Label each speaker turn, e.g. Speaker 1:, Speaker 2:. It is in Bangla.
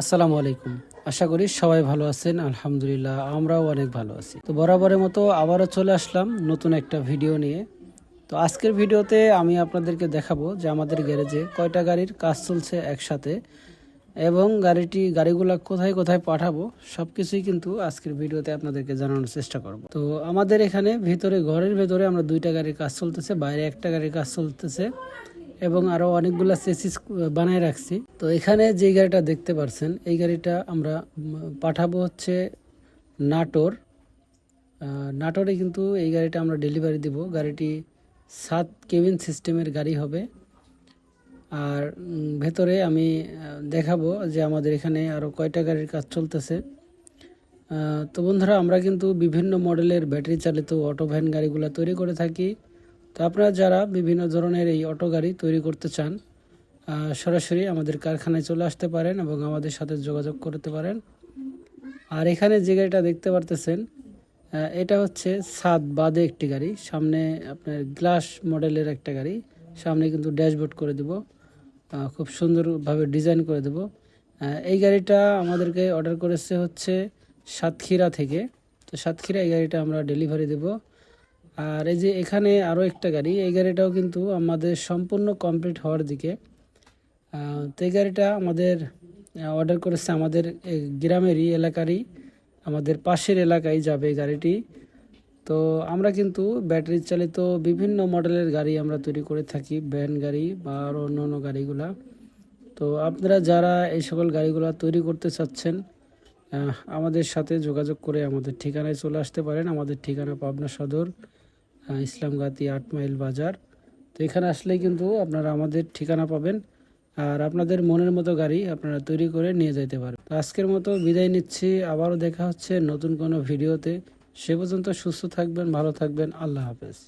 Speaker 1: আসসালামু আলাইকুম। আশা করি সবাই ভালো আছেন, আলহামদুলিল্লাহ আমরাও অনেক ভালো আছি। তো বরাবরের মতো আবারও চলে আসলাম নতুন একটা ভিডিও নিয়ে। তো আজকের ভিডিওতে আমি আপনাদেরকে দেখাবো যে আমাদের গ্যারেজে কয়টা গাড়ির কাজ চলছে একসাথে এবং গাড়িটি, গাড়িগুলো কোথায় কোথায় পাঠাবো সব কিছুই কিন্তু আজকের ভিডিওতে আপনাদেরকে জানানোর চেষ্টা করব। তো আমাদের এখানে ভিতরে, ঘরের ভেতরে আমরা দুইটা গাড়ির কাজ চলতেছে, বাইরে একটা গাড়ির কাজ চলতেছে। এবং আরও অনেকগুলো চেসিস বানায় রাখছি। তো এখানে যে গাড়িটা দেখতে পারছেন, এই গাড়িটা আমরা পাঠাবো হচ্ছে নাটোর। নাটোরে কিন্তু এই গাড়িটা আমরা ডেলিভারি দিব। গাড়িটি সাত কেবিন সিস্টেমের গাড়ি হবে। আর ভেতরে আমি দেখাবো যে আমাদের এখানে আরও কয়টা গাড়ির কাজ চলতেছে। তো বন্ধুরা, আমরা কিন্তু বিভিন্ন মডেলের ব্যাটারি চালিত অটো ভ্যান গাড়িগুলো তৈরি করে থাকি। তো আপনারা যারা বিভিন্ন ধরনের এই অটো গাড়ি তৈরি করতে চান সরাসরি আমাদের কারখানায় চলে আসতে পারেন এবং আমাদের সাথে যোগাযোগ করতে পারেন। আর এখানে যে গাড়িটা দেখতে পারতেছেন এটা হচ্ছে সাত বাদে একটি গাড়ি। সামনে আপনার গ্লাস মডেলের একটা গাড়ি। সামনে কিন্তু ড্যাশবোর্ড করে দেব খুব সুন্দরভাবে ডিজাইন করে দেব। এই গাড়িটা আমাদেরকে অর্ডার করেছে হচ্ছে সাতক্ষীরা থেকে। তো সাতক্ষীরা এই গাড়িটা আমরা ডেলিভারি দেব। আর এই যে এখানে আরও একটা গাড়ি, এই গাড়িটাও কিন্তু আমাদের সম্পূর্ণ কমপ্লিট হওয়ার দিকে। তো এই গাড়িটা আমাদের অর্ডার করেছে আমাদের গ্রামেরই এলাকারই, আমাদের পাশের এলাকায় যাবে গাড়িটি। তো আমরা কিন্তু ব্যাটারি চালিত বিভিন্ন মডেলের গাড়ি আমরা তৈরি করে থাকি ভ্যান গাড়ি বা আরও অন্য অন্য গাড়িগুলা। তো আপনারা যারা এই সকল গাড়িগুলো তৈরি করতে চাচ্ছেন আমাদের সাথে যোগাযোগ করে আমাদের ঠিকানায় চলে আসতে পারেন। আমাদের ঠিকানা পাবনা সদর ইসলামগাতি আট মাইল বাজার। তো এখানে আসলেই কিন্তু আপনারা আমাদের ঠিকানা পাবেন আর আপনাদের মনের মতো গাড়ি আপনারা তৈরি করে নিয়ে যেতে পারেন তো আজকের মতো বিদায় নিচ্ছি, আবারও দেখা হচ্ছে নতুন কোনো ভিডিওতে। সে পর্যন্ত সুস্থ থাকবেন, ভালো থাকবেন, আল্লাহ হাফেজ।